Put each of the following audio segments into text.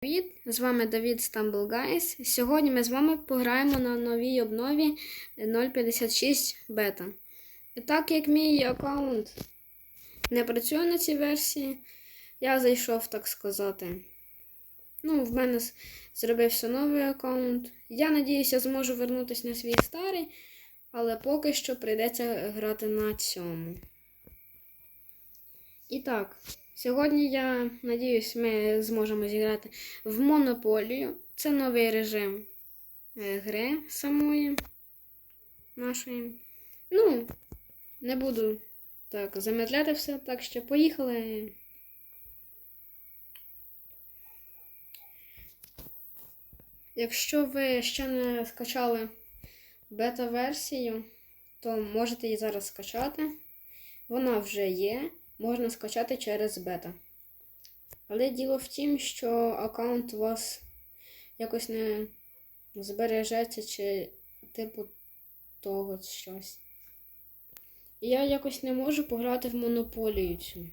Привіт! З вами Давід Stumble Guys. Сьогодні ми з вами пограємо на новій обнові 0.56 бета. І так як мій аккаунт не працює на цій версії, я зайшов, так сказати. Ну, в мене зробився новий аккаунт. Я надіюся, зможу вернутися на свій старий, але поки що прийдеться грати на цьому. І так, сьогодні я надіюсь, ми зможемо зіграти в монополію. Це новий режим е, гри самої нашої. Ну, не буду так замедляти все, так що поїхали. Якщо ви ще не скачали бета-версію, то можете її зараз скачати. Вона вже є, можна скачати через бета. Але діло в тім, що аккаунт у вас якось не збережеться чи типу того щось. Я якось не можу пограти в монополію цю.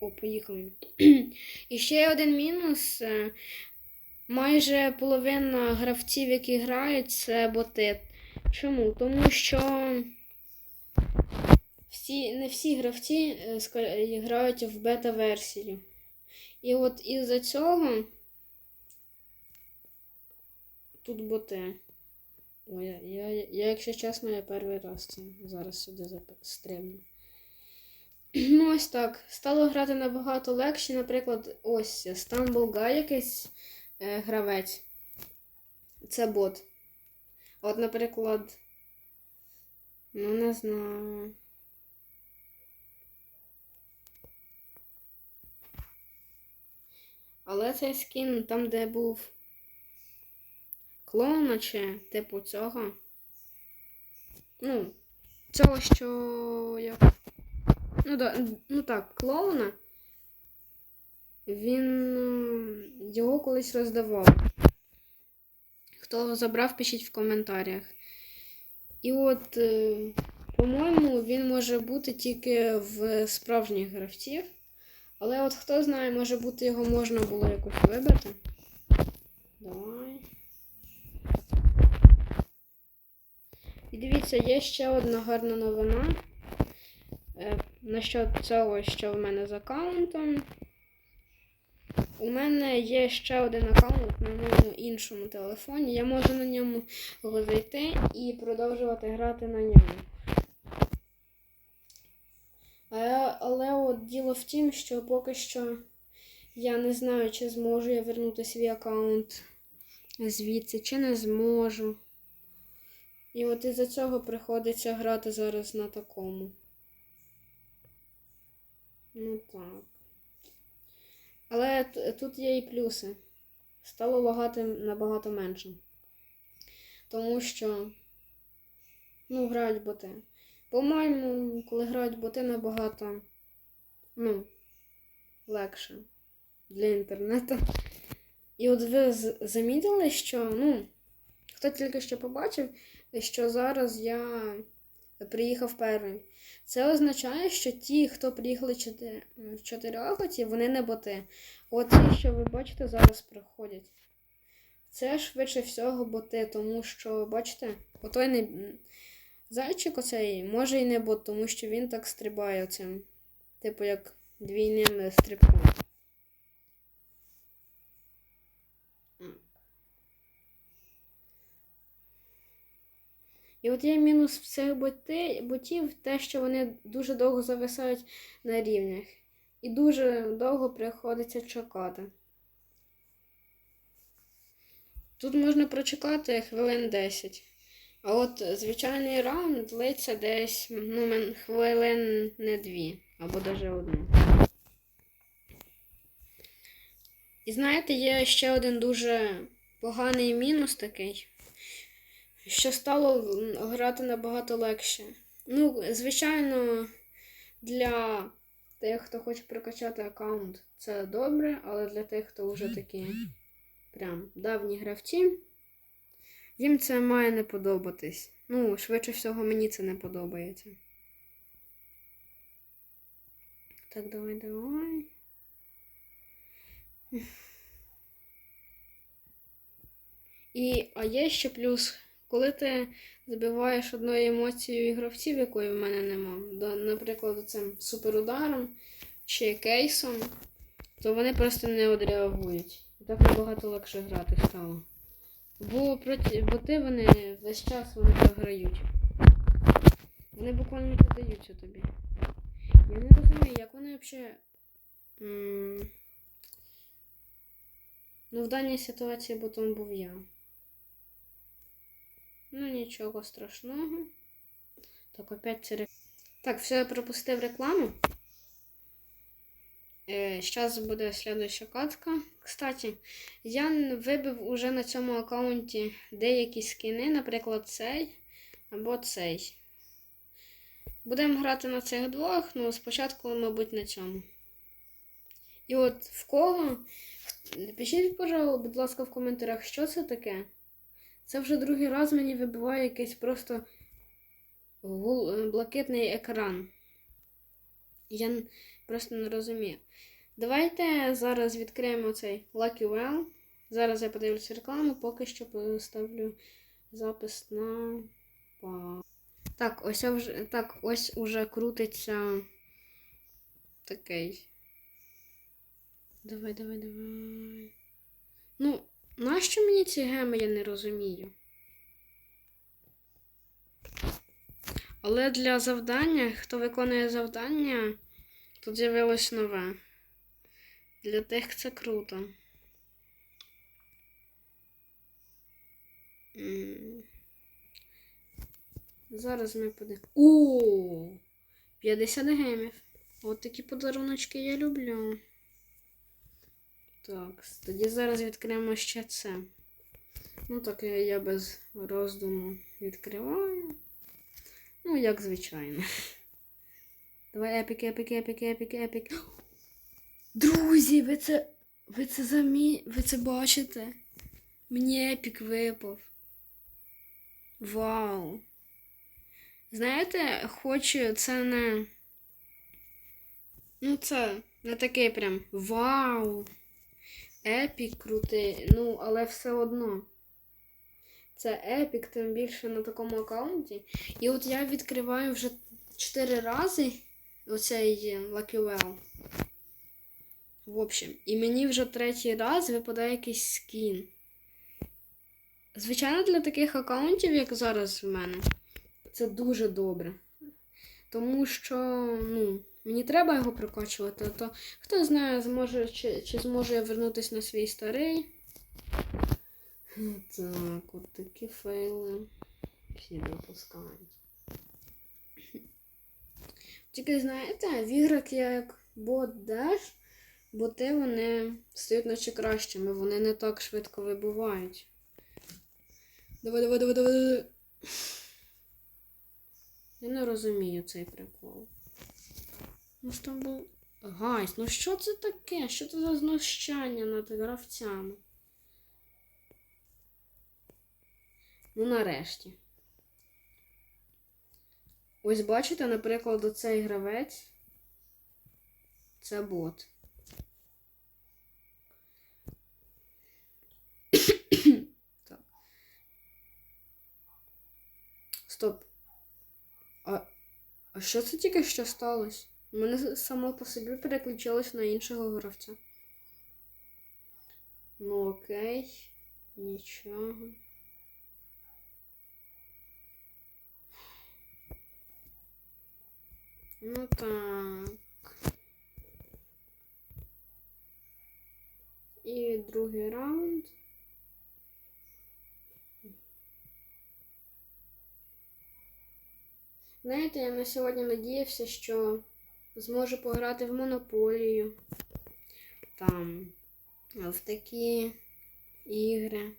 О, поїхали. І ще один мінус. е, Майже половина гравців, які грають, це боти. Чому? Тому що всі, не всі гравці е, грають в бета-версію. І от із-за цього тут боти. Ой, я, я, я, якщо чесно, я перший раз це зараз сюди стрибну. Ну, ось так. Стало грати набагато легше. Наприклад, ось Stumble Guy якийсь е, гравець. Це бот. От, наприклад, ну не знаю. Але цей скін там, де був клоуна чи типу цього. Ну, цього, що як. Ну, да, ну так, клоуна. Він е, його колись роздавав. Хто забрав, пишіть в коментарях. І от, е, по-моєму, він може бути тільки в справжніх гравців. Але от хто знає, може бути його можна було якось вибрати. Давай. І дивіться, є ще одна гарна новина. Е, насчет цього, що в мене з аккаунтом. У мене є ще один аккаунт на моєму іншому телефоні. Я можу на ньому зайти і продовжувати грати на ньому. Але, але от діло в тім, що поки що я не знаю, чи зможу я вернути свій аккаунт звідси, чи не зможу. І от із-за цього приходиться грати зараз на такому. Ну так. Але тут є і плюси. Стало лагати набагато менше. Тому що, ну, грають боти. По-моєму, коли грають боти набагато, ну, легше для інтернету. І от ви замітили, що, ну, хто тільки що побачив, що зараз я приїхав перший. Це означає, що ті, хто приїхали в чотирьохоті, вони не боти. От ті, що ви бачите, зараз приходять. Це швидше всього боти, тому що, бачите, отой не. Зайчик оцей може і не бот, тому що він так стрибає оцим. Типу як двійним стрибком. І от є мінус в цих ботів те, що вони дуже довго зависають на рівнях. І дуже довго приходиться чекати. Тут можна прочекати хвилин 10. А от звичайний раунд длиться десь ну, хвилин не дві, або навіть одну. І знаєте, є ще один дуже поганий мінус такий, що стало грати набагато легше. Ну, звичайно, для тих, хто хоче прокачати аккаунт, це добре, але для тих, хто вже такі прям давні гравці. Їм це має не подобатись. Ну, швидше всього, мені це не подобається. Так, давай, давай. І, а є ще плюс, коли ти забиваєш одною емоцією гравців, якої в мене нема, наприклад, цим суперударом чи кейсом, то вони просто не одреагують. І так набагато легше грати стало. Бо проти боти вони весь час вони програють. Вони буквально піддаються тобі. Я не розумію, як вони взагалі. Ну, в даній ситуації ботом був я. Ну, нічого страшного. Так, опять це. Так, все, я пропустив рекламу. Е, Зараз буде слідуюча катка. Кстати, я вибив уже на цьому аккаунті деякі скини, наприклад, цей або цей. Будемо грати на цих двох, ну спочатку, мабуть, на цьому. І от в кого. Пишіть, будь ласка, в коментарях, що це таке. Це вже другий раз мені вибиває якийсь просто е, блакитний екран. Я просто не розумію. Давайте зараз відкриємо цей Lucky Well. Зараз я подивлюся рекламу, поки що поставлю запис на. Так, ось вже так, ось уже крутиться такий. Давай, давай, давай. Ну, нащо мені ці геми, я не розумію. Але для завдання, хто виконує завдання, тут з'явилось нове. Для тих це круто. Зараз ми подивимося. О! 50 гемів. От такі подаруночки я люблю. Так, тоді зараз відкриємо ще це. Ну так я, без роздуму відкриваю. Ну, як звичайно. Давай епік, епік, епік, епік, епік. Друзі, ви це. Ви це замі... Ви це бачите? Мені епік випав. Вау. Знаєте, хоч це не. Ну, це не такий прям вау. Епік крутий. Ну, але все одно. Це епік, тим більше на такому аккаунті. І от я відкриваю вже 4 рази оцей Lucky Well. В общем, і мені вже третій раз випадає якийсь скін. Звичайно, для таких аккаунтів, як зараз в мене, це дуже добре. Тому що, ну, мені треба його прокачувати, а то хто знає, зможе, чи, чи зможу я вернутися на свій старий. Так, от такі фейли. Всі допускають. Тільки знаєте, в іграх як бот Dash, боти вони стають наче кращими, вони не так швидко вибувають. Давай, давай, давай, давай, давай. Я не розумію цей прикол. Ну ж там був. Гайс, ну що це таке? Що це за знущання над гравцями? Ну, нарешті. Ось бачите, наприклад, оцей гравець. Це бот. так. Стоп. А, а що це тільки що сталося? Мене само по собі переключилось на іншого гравця. Ну окей. Нічого. Ну так. І другий раунд. Знаєте, я на сьогодні надіявся, що зможу пограти в монополію. Там в такі ігри.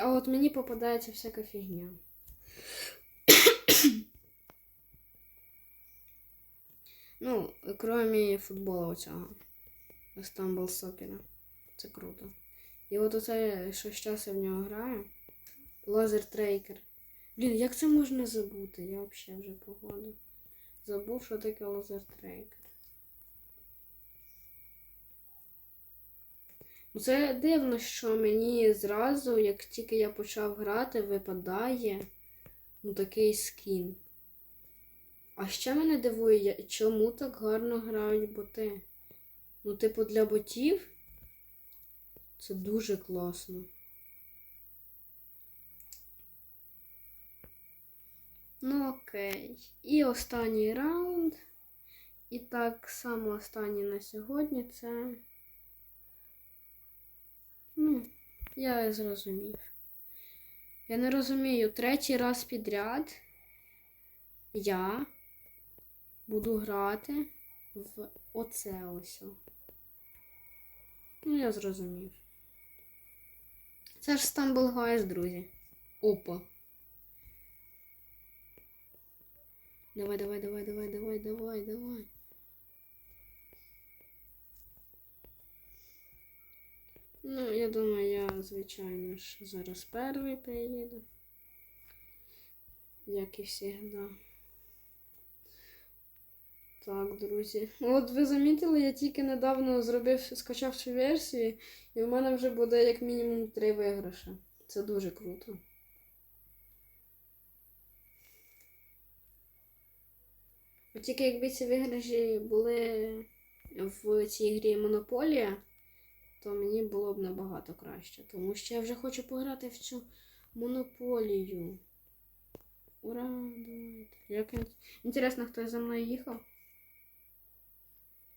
А от мені попадається всяка фігня. Ну, кроме футболу цього. Istanbul Soccer. Це круто. І от оце, що зараз я в нього граю. Лазер Трейкер. Блін, як це можна забути? Я взагалі вже походу. Забув, що таке лазер трейкер. Ну, Це дивно, що мені зразу, як тільки я почав грати, випадає ну, такий скін. А ще мене дивує, чому так гарно грають боти. Ну, типу, для ботів це дуже класно. Ну, окей. І останній раунд. І так само останній на сьогодні це. Ну, я зрозумів. Я не розумію, третій раз підряд я буду грати в оце ось. Ну, я зрозумів. Це ж Stumble Guys, друзі. Опа. Давай, давай, давай, давай, давай, давай, давай. Ну, я думаю, я, звичайно ж, зараз перший приїду. Як і завжди. Так, друзі. От ви замітили, я тільки недавно зробив, скачав цю версію, і в мене вже буде як мінімум три виграші. Це дуже круто. От тільки якби ці виграші були в цій грі Монополія, то мені було б набагато краще. Тому що я вже хочу пограти в цю монополію. Ура! Давайте. Як ін- Інтересно, хтось за мною їхав?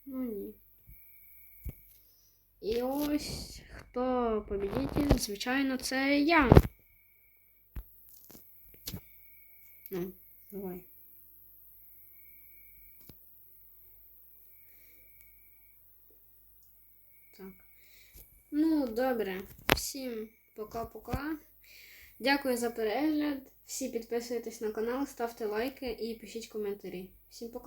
Ну ні. І ось хто победитель, звичайно, це я. Ну, давай. Так. Ну, добре. Всім пока-пока. Дякую за перегляд. Всі підписуйтесь на канал, ставте лайки і пишіть коментарі. Всім пока.